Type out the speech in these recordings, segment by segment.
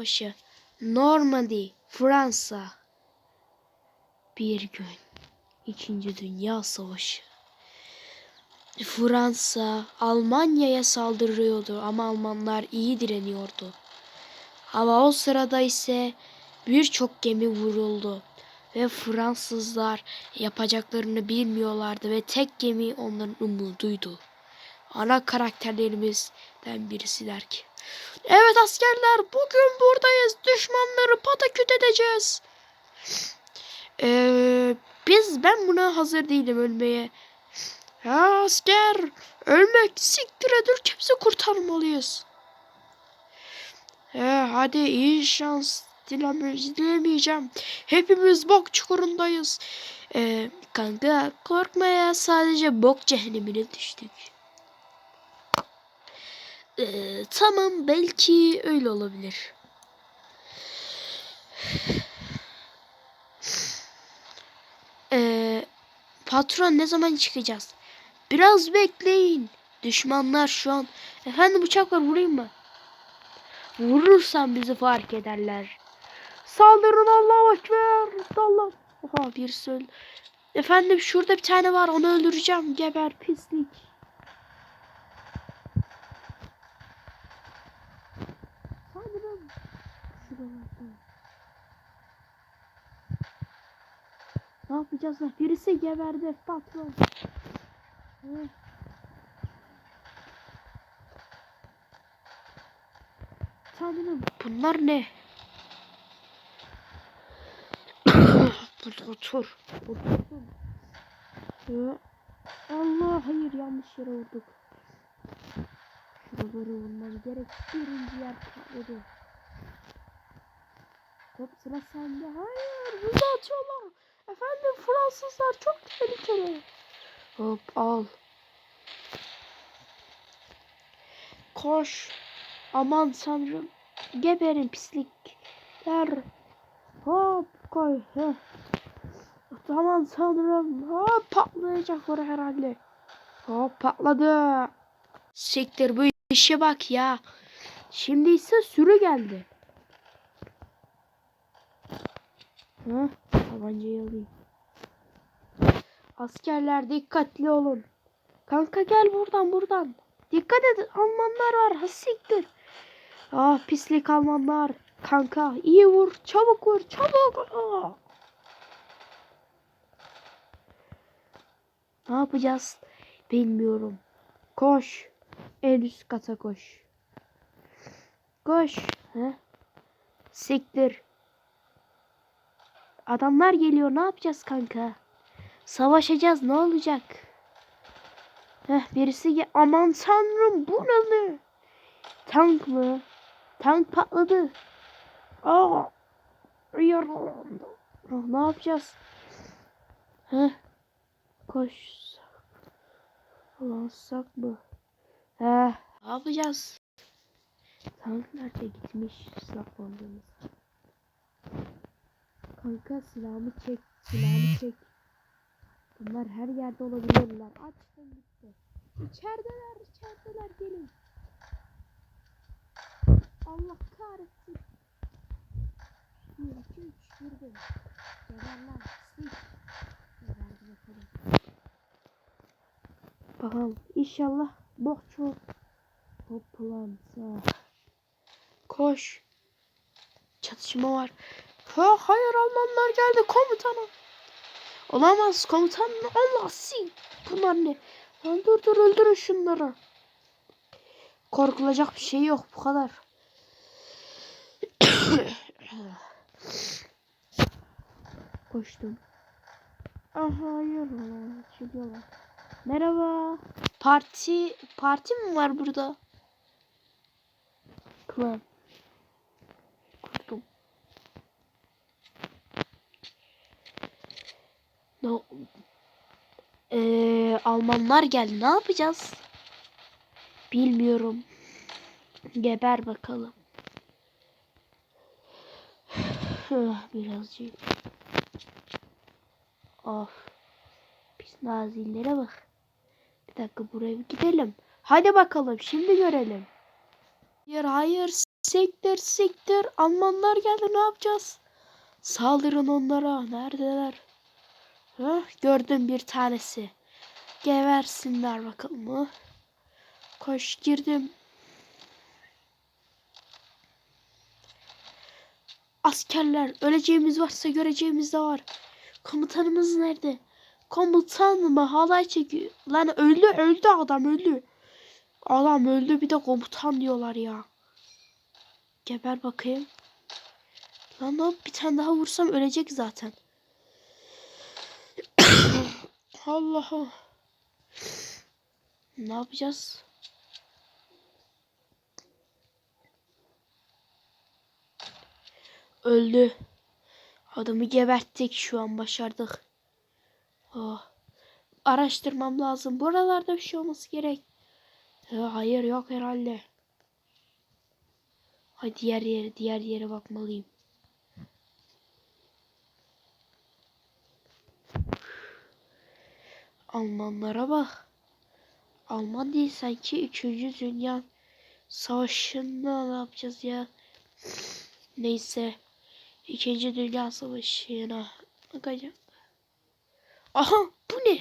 Savaşı. Normandy, Fransa. Bir gün. İkinci Dünya Savaşı. Fransa Almanya'ya saldırıyordu ama Almanlar iyi direniyordu. Ama o sırada ise birçok gemi vuruldu ve Fransızlar yapacaklarını bilmiyorlardı ve tek gemi onların umuduydu. Ana karakterlerimizden birisi der ki Evet askerler bugün buradayız düşmanları pataküt edeceğiz. Ee, biz ben buna hazır değilim ölmeye. Ya asker ölmek siktir et ülkemizi kurtarmalıyız. He, hadi iyi şans dileme, dilemeyeceğim. Hepimiz bok çukurundayız. Ee, kanka korkmaya sadece bok cehennemine düştük. Ee, tamam belki öyle olabilir. Ee, patron ne zaman çıkacağız? Biraz bekleyin. Düşmanlar şu an. Efendim uçak var vurayım mı? Vurursan bizi fark ederler. Saldırın Allahu Ekber. Allah. Oha bir söyle. Efendim şurada bir tane var onu öldüreceğim. Geber pislik. Saldırın. Şuralarda. Ne yapacağız lan? Birisi geberdi patron. Hı. Tanrım bunlar ne? Burada otur. Burada otur. Hı. Allah hayır yanlış yere vurduk. Şuraları vurmam gerek. Birinci yer patladı. Top sıra sende. Hayır bizi atıyorlar. Efendim Fransızlar çok tehlikeli. Hop al. Koş. Aman sanırım. Geberin pislikler. Hop koy. Heh. Aman sanırım. Hop patlayacak orası herhalde. Hop patladı. Siktir bu işe bak ya. Şimdi ise sürü geldi. Hı? Tabancayı alayım. Askerler dikkatli olun. Kanka gel buradan buradan. Dikkat edin Almanlar var. Ha siktir. Ah pislik Almanlar. Kanka iyi vur. Çabuk vur. Çabuk. Ah. Ne yapacağız? Bilmiyorum. Koş. En üst kata koş. Koş. He? Siktir. Adamlar geliyor. Ne yapacağız kanka? Savaşacağız. Ne olacak? Heh, birisi ge Aman tanrım bu ne? Tank mı? Tank patladı. Aa! Yaralandı. Ne yapacağız? Heh. Koşsak. Lansak mı? Heh. Ne yapacağız? Tank nerede gitmiş saklandığımız? Kanka silahımı çek. Silahımı çek. Bunlar her yerde olabilirler. Açtım gitti. İçerideler, içerideler gelin. Allah kahretsin. Bir, iki, üç, girdim. Geberler, pislik. Geberdi bakalım. Bakalım, inşallah bok çok toplansa. Koş. Çatışma var. Ha, hayır Almanlar geldi komutanım. Olamaz komutan. Allah sin. Bunlar ne? Lan dur dur öldürün şunları. Korkulacak bir şey yok bu kadar. Koştum. Aha hayır valla çıkıyorlar. Merhaba. Parti parti mi var burada? Klan. No. Ee, Almanlar geldi. Ne yapacağız? Bilmiyorum. Geber bakalım. Birazcık. Of. Biz nazillere bak. Bir dakika buraya gidelim. Hadi bakalım şimdi görelim. Hayır hayır Siktir siktir. Almanlar geldi ne yapacağız? Saldırın onlara. Neredeler? Hah, gördüm bir tanesi. Geversinler bakalım mı? Koş girdim. Askerler öleceğimiz varsa göreceğimiz de var. Komutanımız nerede? Komutan mı? Halay çekiyor. Lan öldü öldü adam öldü. Adam öldü bir de komutan diyorlar ya. Geber bakayım. Lan bir tane daha vursam ölecek zaten. Allah'ım. Ne yapacağız? Öldü. Adamı geberttik şu an başardık. Oh. Araştırmam lazım. Buralarda bir şey olması gerek. Ha, hayır yok herhalde. Hadi diğer yere diğer yere bakmalıyım. Almanlara bak. Alman değil sanki 3. Dünya Savaşı'nda ne yapacağız ya? Neyse. İkinci Dünya Savaşı'na bakacağım. Aha bu ne?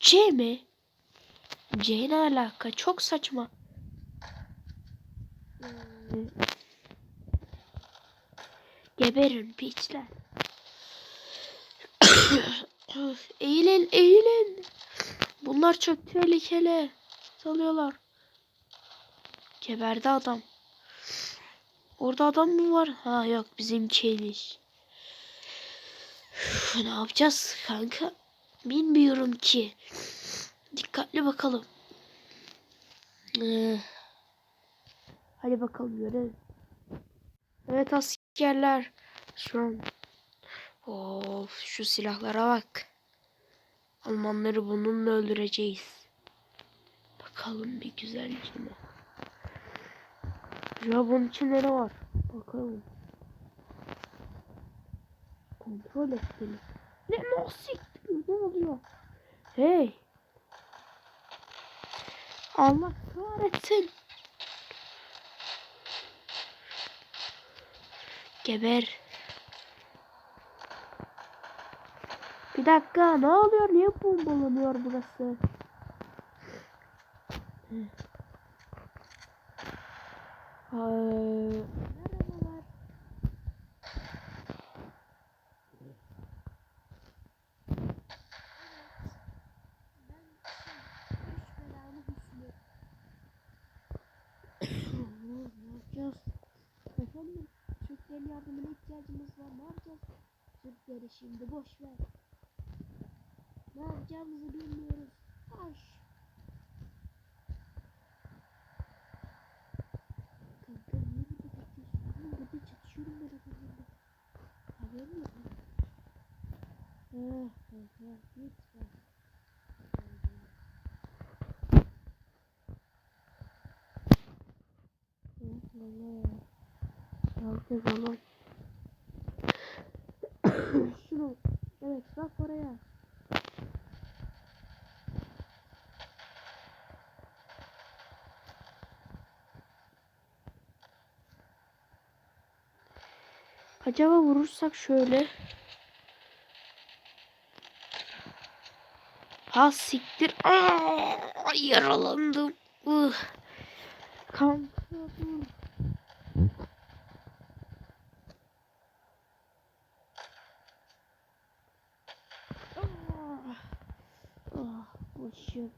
C mi? C ne alaka? Çok saçma. Hmm. Geberin piçler. Eğilin eğilin. Bunlar çok tehlikeli. Salıyorlar. Geberdi adam. Orada adam mı var? Ha yok bizimkiymiş. Üf, ne yapacağız kanka? Bilmiyorum ki. Dikkatli bakalım. Ee, hadi bakalım görelim. Evet askerler. Şu an. Of şu silahlara bak. Almanları bununla öldüreceğiz. Bakalım bir güzelce mi? Ya bunun içinde ne var? Bakalım. Kontrol edelim. Ne nasıl? Ne oluyor? Hey. Allah kahretsin. Geber. Bir dakika ne oluyor? Niye bombalanıyor burası? Efendim, Türklerin yardımına ihtiyacımız var. Ne yapacağız? Türkleri şimdi boş ver. Ne yapacağımızı bilmiyoruz. Taş. Kanka niye burada çatışıyorsun? Oğlum burada çatışıyorum ben adamlarla. Haberin yok mu? Ah, ah, ah, lütfen. Ah, Allah. Alacağız oğlum. Şunu. Evet bak oraya. Acaba vurursak şöyle. Ha siktir. Aa, yaralandım. Ih. Dur. Ah, başım.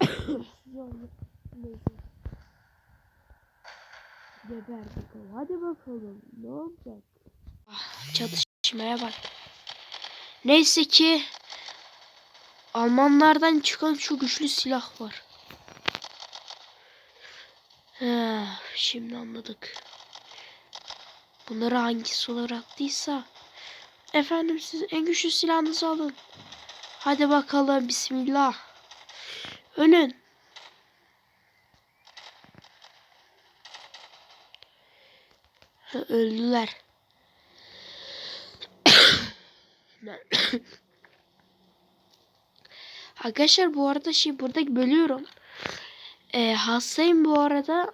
Zorluk. Geber bakalım. Hadi bakalım. Ne olacak? Ah, çatışmaya bak. Neyse ki Almanlardan çıkan şu güçlü silah var. He, şimdi anladık. Bunları hangisi olarak. Efendim siz en güçlü silahınızı alın. Hadi bakalım bismillah. Ölün. Öldüler. Arkadaşlar bu arada şey burada bölüyorum. Ee, hastayım bu arada.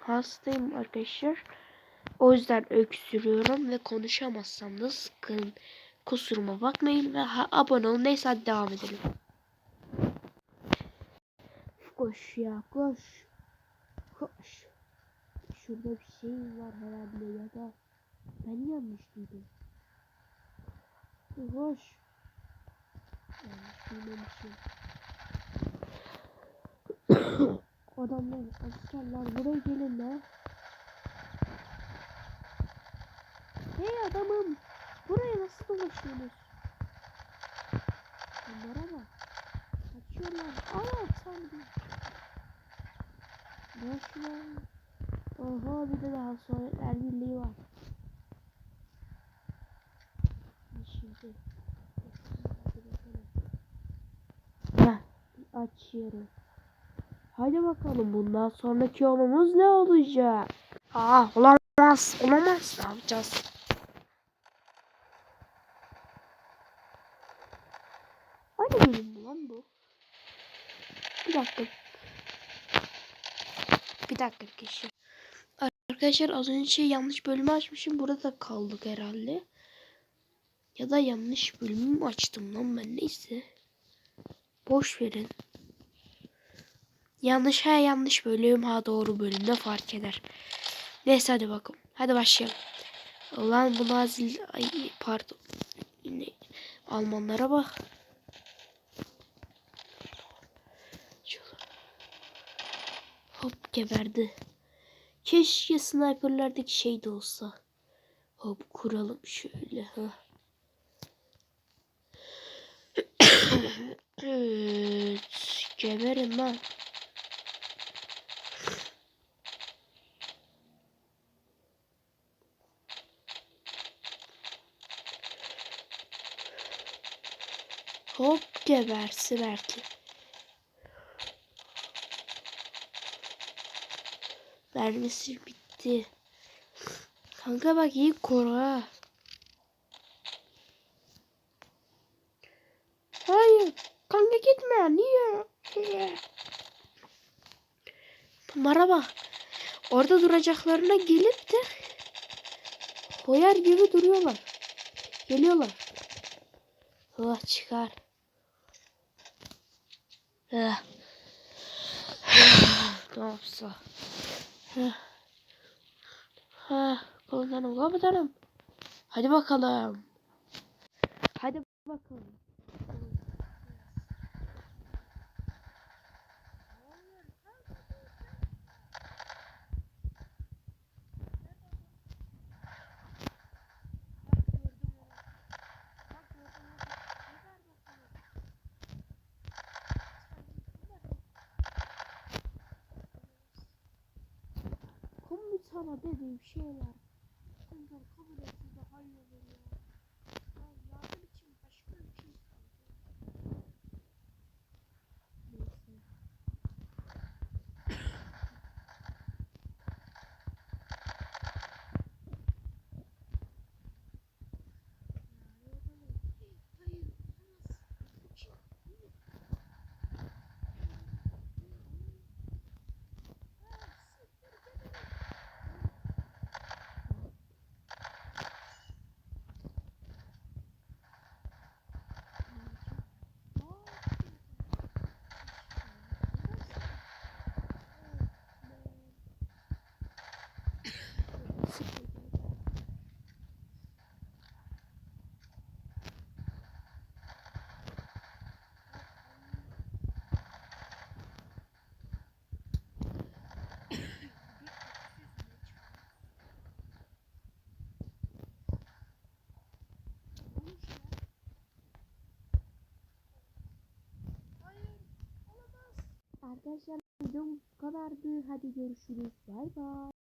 Hastayım arkadaşlar. O yüzden öksürüyorum ve konuşamazsam da sıkın. Kusuruma bakmayın ve ha- abone olun. Neyse hadi devam edelim. Koş ya koş. Koş. Şurada bir şey var herhalde ya da ben yanlış duydum. Koş. Yanlış duymamışım. Adamlar, askerler buraya gelin lan. Hey adamım. Buraya nasıl dolaşıyorsunuz? Bunlara bak. Kaçıyorlar. Aa sandım. Boş ver. Oho bir de daha Sovyetler Birliği var. Şimdi. Heh, açıyorum. Hadi bakalım bundan sonraki yolumuz ne olacak? Aa olamaz. Olamaz. Ne yapacağız? Aynı bölüm lan bu? Bir dakika. Bir dakika arkadaşlar. Arkadaşlar az önce şey yanlış bölümü açmışım. Burada kaldık herhalde. Ya da yanlış bölümü mü açtım lan ben neyse. Boş verin. Yanlış ha yanlış bölüm ha doğru bölüm ne fark eder. Neyse hadi bakalım. Hadi başlayalım. Ulan bu nazil ay pardon. Almanlara bak. Hop geberdi. Keşke sniperlerdeki şey de olsa. Hop kuralım şöyle. Ha. evet. Geberin lan. Hop gebersi belki. Mermisi bitti. Kanka bak iyi koru ha. Hayır. Kanka gitme. Niye? Niye? Bunlara bak. Orada duracaklarına gelip de koyar gibi duruyorlar. Geliyorlar. Allah çıkar. Eh. ne yapsa? Ha, komutanım, komutanım. Hadi bakalım. Hadi bakalım. Komutana dediğim şeyler. Arkadaşlar videom bu kadardı. Hadi görüşürüz. Bay bay.